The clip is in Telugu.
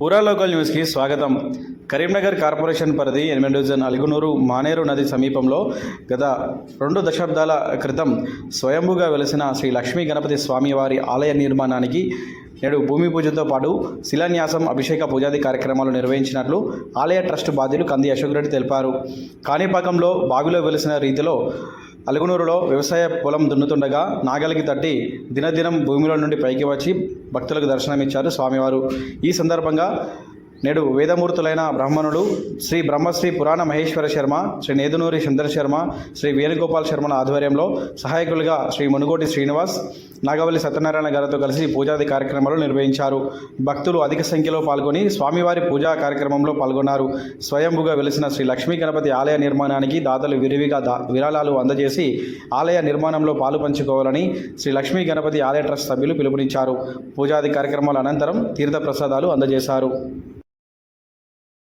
పూరా లోకల్ న్యూస్కి స్వాగతం. కరీంనగర్ కార్పొరేషన్ పరిధి ఎనిమిది డివిజన్ అలుగునూరు మానేరు నది సమీపంలో గత రెండు దశాబ్దాల క్రితం స్వయంభుగా వెలిసిన శ్రీ లక్ష్మీ గణపతి స్వామివారి ఆలయ నిర్మాణానికి నేడు భూమి పూజతో పాటు శిలాన్యాసం అభిషేక పూజాది కార్యక్రమాలు నిర్వహించినట్లు ఆలయ ట్రస్ట్ బాధ్యులు కంది అశోక్ రెడ్డి తెలిపారు. కాణిపాకంలో బావిలో వెలిసిన రీతిలో అలుగునూరులో వ్యవసాయ పొలం దున్నుతుండగా నాగలికి తట్టి దినదినం భూమిలో నుండి పైకి వచ్చి భక్తులకు దర్శనమిచ్చారు స్వామివారు. ఈ సందర్భంగా నేడు వేదమూర్తులైన బ్రాహ్మణులు శ్రీ బ్రహ్మశ్రీ పురాణ మహేశ్వర శర్మ శ్రీ నేదునూరి సుందర శర్మ శ్రీ వేణుగోపాల్ శర్మల ఆధ్వర్యంలో సహాయకులుగా శ్రీ మునుగోటి శ్రీనివాస్ నాగవల్లి సత్యనారాయణ గారితో కలిసి పూజాది కార్యక్రమాలు నిర్వహించారు. భక్తులు అధిక సంఖ్యలో పాల్గొని స్వామివారి పూజా కార్యక్రమంలో పాల్గొన్నారు. స్వయంభుగా వెలిసిన శ్రీ లక్ష్మీ గణపతి ఆలయ నిర్మాణానికి దాతలు విరివిగా దా విరాళాలు అందజేసి ఆలయ నిర్మాణంలో పాలు పంచుకోవాలని శ్రీ లక్ష్మీ గణపతి ఆలయ ట్రస్ట్ సభ్యులు పిలుపునిచ్చారు. పూజాది కార్యక్రమాల అనంతరం తీర్థ ప్రసాదాలు అందజేశారు.